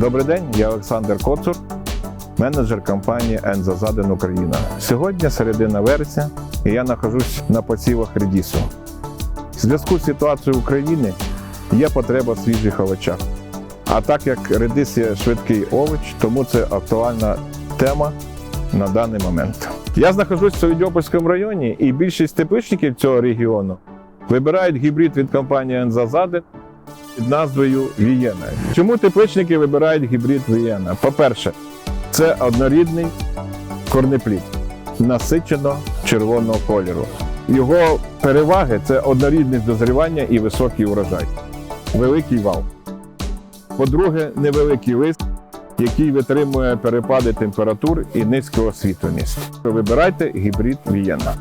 Добрий день, я Олександр Коцур, менеджер компанії «Ензазаден Україна. Сьогодні середина вересня, і я нахожусь на посівах редісу. В зв'язку з ситуацією в Україні є потреба в свіжих овочах. А так як редис є швидкий овоч, тому це актуальна тема на даний момент. Я знаходжусь в Совідьопольському районі, і більшість тепличників цього регіону вибирають гібрид від компанії «Ензазаден» під назвою Вієна. Чому тепличники вибирають гібрид Вієна? По-перше, це однорідний корнеплід насичено червоного кольору. Його переваги це однорідність дозрівання і високий урожай, великий вал. По-друге, невеликий лист, який витримує перепади температур і низьку освітленість. Вибирайте гібрид Вієна.